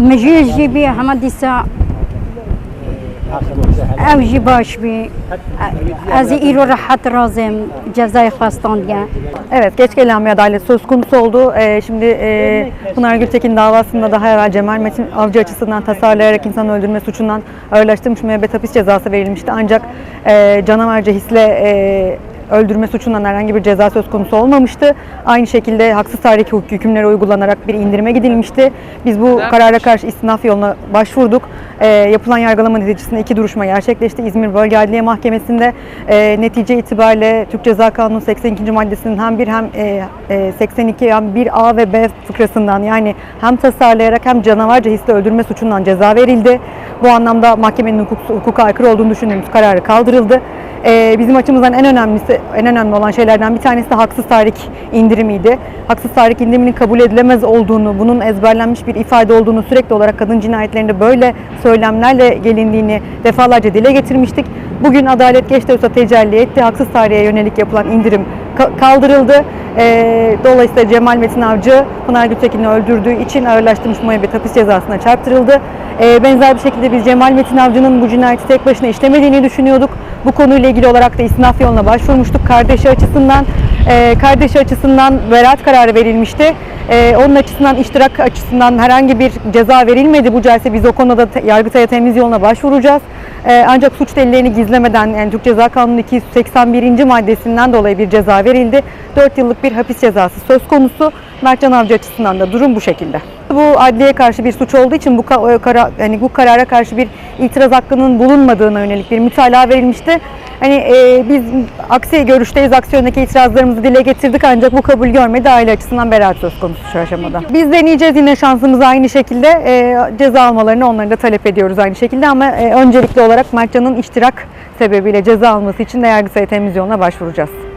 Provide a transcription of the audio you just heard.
مجيء جيبي حمد الساعة او جي باش بي از ایرو راحت رازم جزای خواستان دیگه Evet, geç gelen bir adalet söz konusu oldu. Ee, şimdi e, Pınar Gültekin davasında daha evvel Cemal Metin Avcı açısından tasarlayarak insan öldürme suçundan ağırlaştırılmış müebbet hapis cezası verilmişti. Ancak e, canavarca hisle e, öldürme suçundan herhangi bir ceza söz konusu olmamıştı. Aynı şekilde haksız tahrik hükümleri uygulanarak bir indirime gidilmişti. Biz bu karara karşı istinaf yoluna başvurduk. Ee, yapılan yargılama neticesinde iki duruşma gerçekleşti. İzmir Bölge Adliye Mahkemesi'nde e, netice itibariyle Türk Ceza Kanunu 82. maddesinin hem bir hem e, e, 82 hem 1A ve B fıkrasından yani hem tasarlayarak hem canavarca hisle öldürme suçundan ceza verildi. Bu anlamda mahkemenin hukuk, hukuka aykırı olduğunu düşündüğümüz kararı kaldırıldı. Ee, bizim açımızdan en önemlisi, en önemli olan şeylerden bir tanesi de haksız tahrik indirimiydi. Haksız tahrik indiriminin kabul edilemez olduğunu, bunun ezberlenmiş bir ifade olduğunu sürekli olarak kadın cinayetlerinde böyle söylemlerle gelindiğini defalarca dile getirmiştik. Bugün adalet geç de olsa tecelli etti. Haksız tarihe yönelik yapılan indirim ka- kaldırıldı. Ee, dolayısıyla Cemal Metin Avcı Pınar Gültekin'i öldürdüğü için ağırlaştırılmış müebbet hapis cezasına çarptırıldı. Ee, benzer bir şekilde biz Cemal Metin Avcı'nın bu cinayeti tek başına işlemediğini düşünüyorduk. Bu konuyla ilgili olarak da istinaf yoluna başvurmuştuk. Kardeşi açısından e, kardeşi açısından beraat kararı verilmişti. E, onun açısından iştirak açısından herhangi bir ceza verilmedi. Bu celse biz o konuda te- Yargıtay'a temiz yoluna başvuracağız. E, ancak suç delillerini gizlemeden yani Türk Ceza Kanunu 281. maddesinden dolayı bir ceza verildi. 4 yıllık bir hapis cezası söz konusu. Mertcan Avcı açısından da durum bu şekilde. Bu adliyeye karşı bir suç olduğu için bu ka- kara, hani bu karara karşı bir itiraz hakkının bulunmadığına yönelik bir mütalaa verilmişti. Hani e, biz aksi görüşteyiz, aksi yöndeki itirazlarımızı dile getirdik ancak bu kabul görmedi. Aile açısından beraat söz konusu şu aşamada. Biz deneyeceğiz yine şansımızı aynı şekilde e, ceza almalarını onları da talep ediyoruz aynı şekilde ama e, öncelikli olarak Mertcan'ın iştirak sebebiyle ceza alması için de Yargıtay'a temiz yoluna başvuracağız.